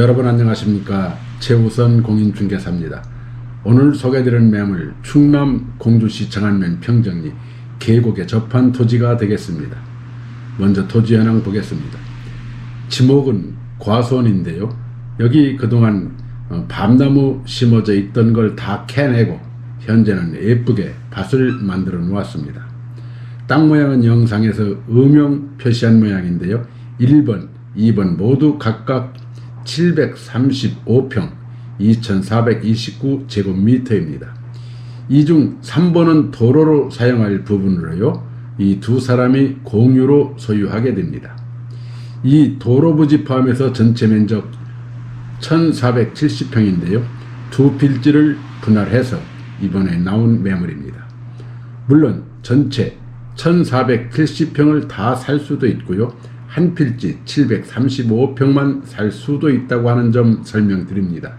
여러분 안녕하십니까 최우선 공인중개사입니다. 오늘 소개드리는 매물 충남 공주시 정안면 평정리 계곡에 접한 토지가 되겠습니다. 먼저 토지 현황 보겠습니다. 지목은 과수원인데요. 여기 그동안 어, 밤나무 심어져 있던 걸 다 캐내고 현재는 예쁘게 밭을 만들어 놓았습니다. 땅 모양은 영상에서 음영 표시한 모양인데요. 1번, 2번 모두 각각 735평 2429제곱미터입니다. 이 중 3번은 도로로 사용할 부분으로요. 이 두 사람이 공유로 소유하게 됩니다. 이 도로 부지 포함해서 전체 면적 1470평인데요. 두 필지를 분할해서 이번에 나온 매물입니다. 물론 전체 1470평을 다 살 수도 있고요. 한 필지 735평만 살 수도 있다고 하는 점 설명드립니다.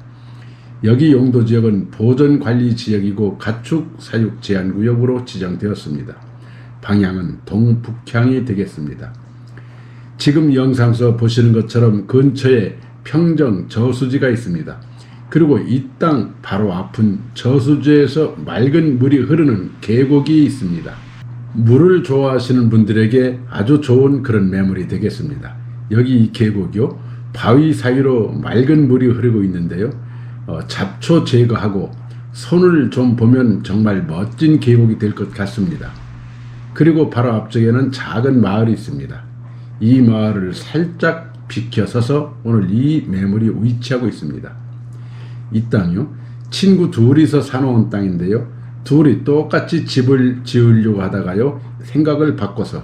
여기 용도 지역은 보전 관리 지역이고 가축 사육 제한 구역으로 지정되었습니다. 방향은 동북향이 되겠습니다. 지금 영상서 보시는 것처럼 근처에 평정 저수지가 있습니다. 그리고 이 땅 바로 앞은 저수지에서 맑은 물이 흐르는 계곡이 있습니다. 물을 좋아하시는 분들에게 아주 좋은 그런 매물이 되겠습니다. 여기 이 계곡이요. 바위 사이로 맑은 물이 흐르고 있는데요. 어, 잡초 제거하고 손을 좀 보면 정말 멋진 계곡이 될 것 같습니다. 그리고 바로 앞쪽에는 작은 마을이 있습니다. 이 마을을 살짝 비켜서서 오늘 이 매물이 위치하고 있습니다. 이 땅이요. 친구 둘이서 사놓은 땅인데요. 둘이 똑같이 집을 지으려고 하다가요. 생각을 바꿔서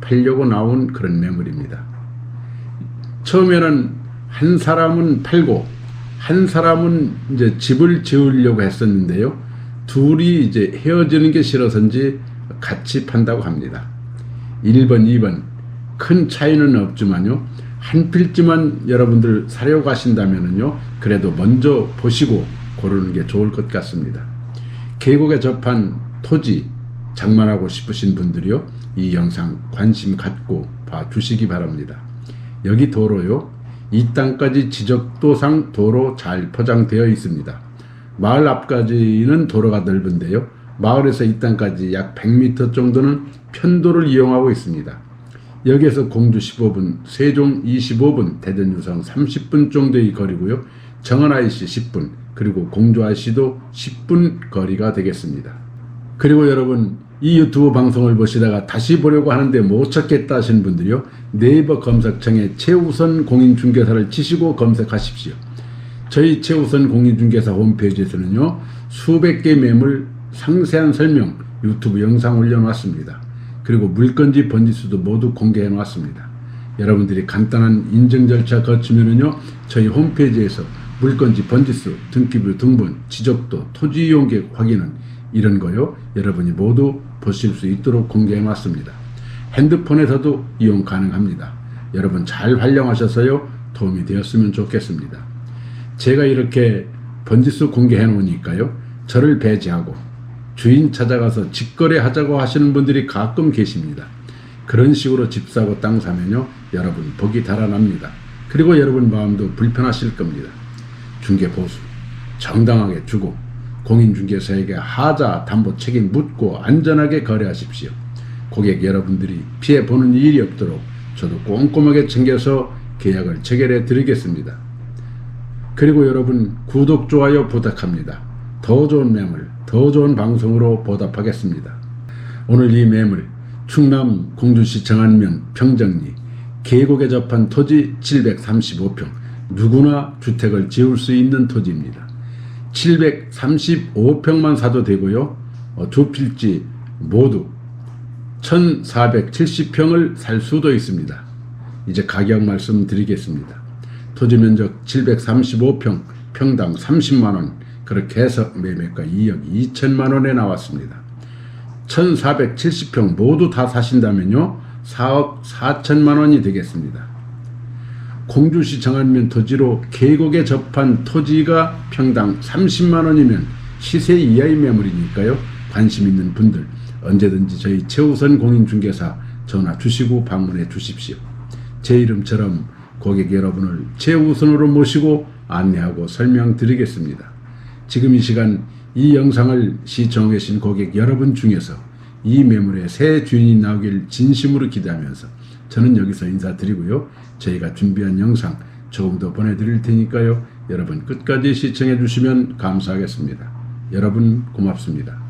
팔려고 나온 그런 매물입니다. 처음에는 한 사람은 팔고 한 사람은 이제 집을 지으려고 했었는데요. 둘이 이제 헤어지는 게 싫어서인지 같이 판다고 합니다. 1번, 2번 큰 차이는 없지만요. 한 필지만 여러분들 사려고 하신다면은요. 그래도 먼저 보시고 고르는 게 좋을 것 같습니다. 계곡에 접한 토지 장만하고 싶으신 분들이요. 이 영상 관심 갖고 봐 주시기 바랍니다. 여기 도로요. 이 땅까지 지적도상 도로 잘 포장되어 있습니다. 마을 앞까지는 도로가 넓은데요. 마을에서 이 땅까지 약 100m 정도는 편도를 이용하고 있습니다. 여기에서 공주 15분, 세종 25분, 대전 유성 30분 정도의 거리고요. 정원 IC 10분, 그리고 공주 IC도 10분 거리가 되겠습니다. 그리고 여러분 이 유튜브 방송을 보시다가 다시 보려고 하는데 못 찾겠다 하시는 분들이요. 네이버 검색창에 최우선 공인중개사를 치시고 검색하십시오. 저희 최우선 공인중개사 홈페이지에서는요. 수백 개 매물 상세한 설명 유튜브 영상 올려놨습니다. 그리고 물건지 번지수도 모두 공개해 놨습니다. 여러분들이 간단한 인증 절차 거치면은요. 저희 홈페이지에서 물건지 번지수, 등기부 등본, 지적도, 토지 이용객 확인은 이런 거요. 여러분이 모두 보실 수 있도록 공개해 놨습니다. 핸드폰에서도 이용 가능합니다. 여러분 잘 활용하셔서요. 도움이 되었으면 좋겠습니다. 제가 이렇게 번지수 공개해 놓으니까요. 저를 배제하고 주인 찾아가서 직거래 하자고 하시는 분들이 가끔 계십니다. 그런 식으로 집 사고 땅 사면요. 여러분 복이 달아납니다. 그리고 여러분 마음도 불편하실 겁니다. 중개 보수 정당하게 주고 공인중개사에게 하자 담보 책임 묻고 안전하게 거래하십시오. 고객 여러분들이 피해 보는 일이 없도록 저도 꼼꼼하게 챙겨서 계약을 체결해 드리겠습니다. 그리고 여러분 구독 좋아요 부탁합니다. 더 좋은 매물, 더 좋은 방송으로 보답하겠습니다. 오늘 이 매물 충남 공주시 정안면 평정리 계곡에 접한 토지 735평 누구나 주택을 지을 수 있는 토지입니다. 735평만 사도 되고요. 어, 두 필지 모두 1470평을 살 수도 있습니다. 이제 가격 말씀드리겠습니다. 토지 면적 735평, 평당 30만원, 그렇게 해서 매매가 2억 2천만 원에 나왔습니다. 1470평 모두 다 사신다면요, 4억 4천만 원이 되겠습니다. 공주시 정안면 토지로 계곡에 접한 토지가 평당 30만 원이면 시세 이하의 매물이니까요. 관심 있는 분들 언제든지 저희 최우선 공인중개사 전화 주시고 방문해 주십시오. 제 이름처럼 고객 여러분을 최우선으로 모시고 안내하고 설명드리겠습니다. 지금 이 시간 이 영상을 시청하고 계신 고객 여러분 중에서 이 매물의 새 주인이 나오길 진심으로 기대하면서 저는 여기서 인사드리고요. 저희가 준비한 영상 조금 더 보내드릴 테니까요. 여러분 끝까지 시청해 주시면 감사하겠습니다. 여러분 고맙습니다.